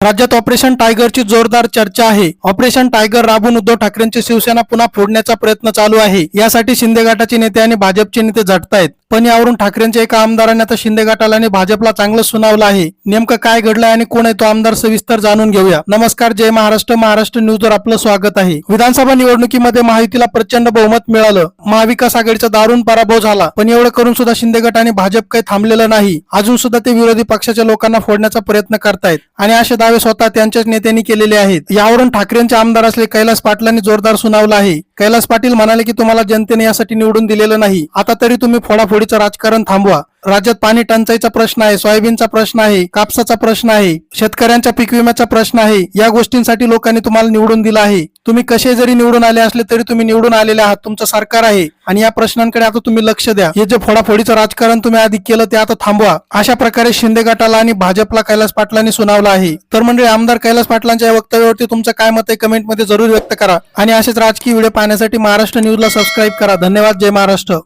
राज्यात ऑपरेशन टायगरची जोरदार चर्चा आहे. ऑपरेशन टायगर राबून उद्धव ठाकरेंची शिवसेना पुन्हा फोडण्याचा प्रयत्न चालू आहे. यासाठी शिंदे गटाचे नेते आणि भाजपचे नेते झटतायत. पण यावरून ठाकरेंच्या एका आमदाराने आता शिंदे गटाला आणि भाजपला चांगलं सुनावलं आहे. नेमकं काय घडलंय आणि कोण आहे तो आमदार सविस्तर जाणून घेऊया. नमस्कार जय महाराष्ट्र. महाराष्ट्र न्यूजवर आपलं स्वागत आहे. विधानसभा निवडणुकीमध्ये महायुतीला प्रचंड बहुमत मिळालं. महाविकास आघाडीचा दारुण पराभव झाला. पण एवढं करून सुद्धा शिंदे गट आणि भाजप काही थांबलेलं नाही. अजून सुद्धा ते विरोधी पक्षाच्या लोकांना फोडण्याचा प्रयत्न करतायत. आणि असे दावे स्वतः त्यांच्याच नेत्यांनी केलेले आहेत. यावरून ठाकरेंचे आमदार असले कैलास पाटलांनी जोरदार सुनावलं आहे. कैलास पाटील म्हणाले की तुम्हाला जनतेने यासाठी निवडून दिलेलं नाही. आता तरी तुम्ही फोडाफोडीचं राजकारण थांबवा. राज्यात पाणी टंचाईचा प्रश्न आहे सोयाबीनचा प्रश्न आहे कापसाचा प्रश्न आहे शेतकऱ्यांच्या पीक विम्याचा प्रश्न आहे या गोष्टींसाठी लोकांनी तुम्हाला निवडून दिला आहे. तुम्ही कसे जरी निवडून आले असले तरी तुम्ही निवडून आलेले आहात तुमचं सरकार आहे. आणि या प्रश्नांकडे आता तुम्ही लक्ष द्या. हे जे फोडाफोडीचं राजकारण तुम्ही आधी केलं ते आता थांबवा. अशा प्रकारे शिंदे गटाला आणि भाजपला कैलास पाटलांनी सुनावलं आहे. तर मंडळी आमदार कैलास पाटलांच्या वक्तव्यावरती तुमचं काय मत आहे कमेंटमध्ये जरूर व्यक्त करा. आणि असेच राजकीय व्हिडिओ पाहण्यासाठी महाराष्ट्र न्यूजला सबस्क्राईब करा. धन्यवाद. जय महाराष्ट्र.